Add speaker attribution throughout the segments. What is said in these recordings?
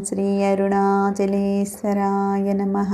Speaker 1: శ్రీ అరుణాచలేశ్వరాయ నమ.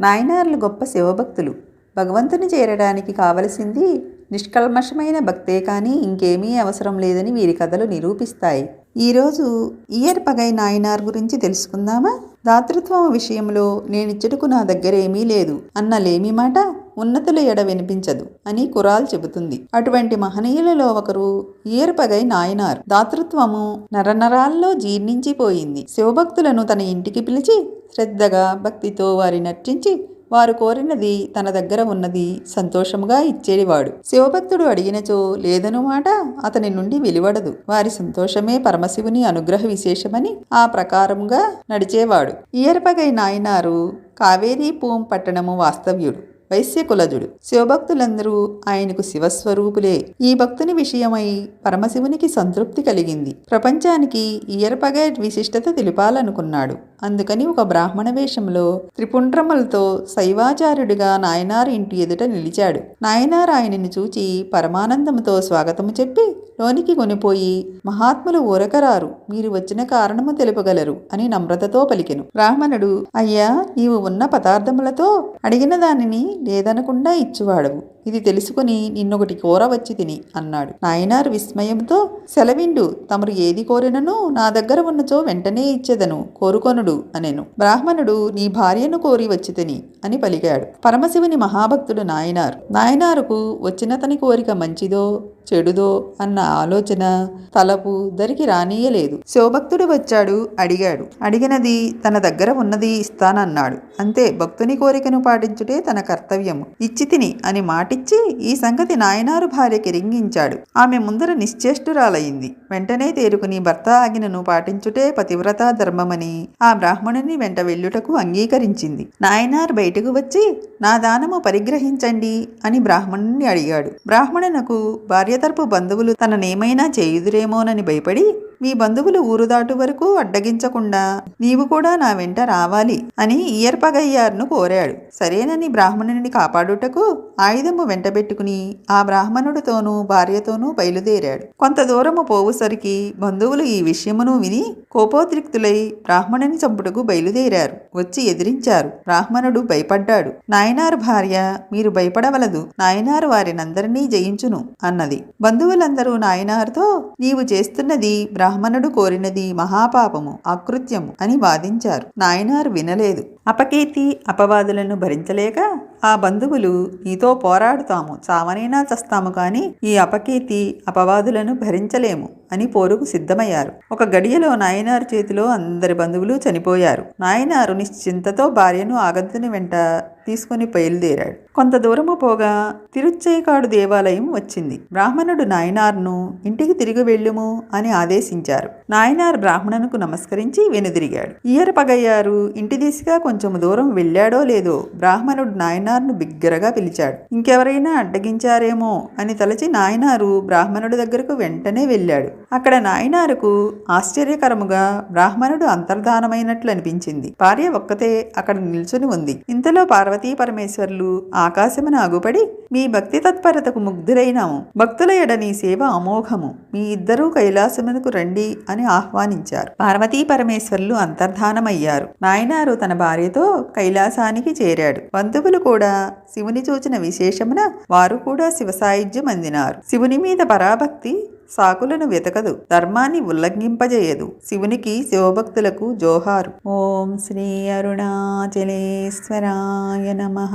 Speaker 1: నాయనార్లు గొప్ప శివభక్తులు. భగవంతుని చేరడానికి కావలసింది నిష్కల్మషమైన భక్తే కానీ ఇంకేమీ అవసరం లేదని వీరి కథలు నిరూపిస్తాయి. ఈరోజు ఇయర్ పగై నాయనార్ గురించి తెలుసుకుందామా? దాతృత్వం విషయంలో నేనిచ్చటకు నా దగ్గర ఏమీ లేదు. అన్న లేమి మాట? ఉన్నతుల ఎడ వినిపించదు అని కురాల్ చెబుతుంది. అటువంటి మహనీయులలో ఒకరు ఈర్పగై నాయనారు. నాయనార్ దాతృత్వము నరనరాల్లో జీర్ణించిపోయింది. శివభక్తులను తన ఇంటికి పిలిచి శ్రద్ధగా భక్తితో వారి నర్చించి వారు కోరినది తన దగ్గర ఉన్నది సంతోషముగా ఇచ్చేవాడు. శివభక్తుడు అడిగినచో లేదను మాట అతని నుండి వెలువడదు. వారి సంతోషమే పరమశివుని అనుగ్రహ విశేషమని ఆ ప్రకారముగా నడిచేవాడు. ఇయర్పగై నాయనారు కావేరీ పూం పట్టణము వాస్తవ్యుడు. వైశ్యకులజుడు శివభక్తులందరూ ఆయనకు శివస్వరూపులే. ఈ భక్తుని విషయమై పరమశివునికి సంతృప్తి కలిగింది. ప్రపంచానికి ఇయర్పగై విశిష్టత తెలిపాలనుకున్నాడు. అందుకని ఒక బ్రాహ్మణ వేషంలో త్రిపుండ్రములతో శైవాచార్యుడిగా నాయనార్ ఇంటి ఎదుట నిలిచాడు. నాయనార్ ఆయనని చూచి పరమానందముతో స్వాగతము చెప్పి లోనికి కొనిపోయి మహాత్ములు ఊరకరారు. మీరు వచ్చిన కారణము తెలుపగలరు అని నమ్రతతో పలికెను. బ్రాహ్మణుడు అయ్యా నీవు ఉన్న పదార్థములతో అడిగిన దానిని లేదనకుండా ఇచ్చువాడవు. ఇది తెలుసుకుని నిన్నొకటి కోర వచ్చి తిని అన్నాడు. నాయనారు విస్మయంతో సెలవిండు తమరు ఏది కోరినను? నా దగ్గర ఉన్నచో వెంటనే ఇచ్చేదను కోరుకొనుడు అనెను. బ్రాహ్మణుడు నీ భార్యను కోరి వచ్చి తిని అని పలికాడు. పరమశివుని మహాభక్తుడు నాయనారు నాయనారుకు వచ్చినతని కోరిక మంచిదో చెడుదో అన్న ఆలోచన తలపు దరికి రానీయలేదు. శివభక్తుడు వచ్చాడు అడిగాడు. అడిగినది తన దగ్గర ఉన్నది ఇస్తానన్నాడు. అంతే భక్తుని కోరికను పాటించుటే తన కర్తవ్యము. ఇచ్చి తిని అని ఇచ్చి ఈ సంగతి నాయనారు భార్యకి రింగించాడు. ఆమె ముందర నిశ్చేష్టురాలయ్యింది వెంటనే తేరుకుని భర్త ఆగినను పాటించుటే పతివ్రత ధర్మమని ఆ బ్రాహ్మణుని వెంట వెళ్ళుటకు అంగీకరించింది. నాయనార్ బయటకు వచ్చి నా దానము పరిగ్రహించండి అని బ్రాహ్మణుని అడిగాడు. బ్రాహ్మణునకు భార్య తరపు బంధువులు తననేమైనా చేయుదురేమోనని భయపడి మీ బంధువులు ఊరు దాటు వరకు అడ్డగించకుండా నీవు కూడా నా వెంట రావాలి అని ఇయర్పగయ్యార్ను కోరాడు. సరేనని బ్రాహ్మణుని కాపాడుటకు ఆయుధము వెంటబెట్టుకుని ఆ బ్రాహ్మణుడితోనూ భార్యతోనూ బయలుదేరాడు. కొంత దూరము పోవుసరికి బంధువులు ఈ విషయమును విని కోపోద్రిక్తులై బ్రాహ్మణుని చంపుటకు బయలుదేరారు. వచ్చి ఎదిరించారు. బ్రాహ్మణుడు భయపడ్డాడు. నాయనారు భార్య మీరు భయపడవలదు. నాయనారు వారినందరినీ జయించును అన్నది. బంధువులందరూ నాయనారుతో నీవు చేస్తున్నది బ్రాహ్మణుడు కోరినది మహాపాపము అకృత్యము అని వాదించారు. నాయనారు వినలేదు. అపకీర్తి అపవాదులను భరించలేక ఆ బంధువులు నీతో పోరాడుతాము చావనైనా చస్తాము కానీ ఈ అపకీర్తి అపవాదులను భరించలేము అని పోరుకు సిద్ధమయ్యారు. ఒక గడియలో నాయనారు చేతిలో అందరి బంధువులు చనిపోయారు. నాయనారు నిశ్చింతతో భార్యను ఆగంతుని వెంట తీసుకుని బయలుదేరాడు. కొంత దూరము పోగా తిరుచ్చైకాడు దేవాలయం వచ్చింది. బ్రాహ్మణుడు నాయనార్ను ఇంటికి తిరిగి వెళ్ళుము అని ఆదేశించారు. నాయనార్ బ్రాహ్మణునకు నమస్కరించి వెనుదిరిగాడు. ఈయర పగయ్యారు ఇంటి దిశగా కొంచెం దూరం వెళ్ళాడో లేదో బ్రాహ్మణుడు నాయనార్ను బిగ్గరగా పిలిచాడు. ఇంకెవరైనా అడ్డగించారేమో అని తలచి నాయనారు బ్రాహ్మణుడి దగ్గరకు వెంటనే వెళ్ళాడు. అక్కడ నాయనారుకు ఆశ్చర్యకరముగా బ్రాహ్మణుడు అంతర్ధానమైనట్లు అనిపించింది. భార్య ఒక్కతే అక్కడ నిల్చుని ఉంది. ఇంతలో పార్వతీ పరమేశ్వర్లు ఆకాశమున అగుపడి మీ భక్తి తత్పరతకు ముగ్ధులైనాము. భక్తుల ఎడని సేవ అమోఘము. మీ ఇద్దరూ కైలాసమునకు రండి అని ఆహ్వానించారు. పార్వతీ పరమేశ్వర్లు అంతర్ధానమయ్యారు. నాయనారు తన భార్యతో కైలాసానికి చేరాడు. బంధువులు కూడా శివుని చూచిన విశేషమున వారు కూడా శివ సాయుధ్యం అందినారు. శివుని మీద పరాభక్తి సాకులను వెతకదు. ధర్మాన్ని ఉల్లంఘింపజేయదు. శివునికి శివభక్తులకు జోహారు. ఓం శ్రీ అరుణాచలేశ్వరాయ నమ.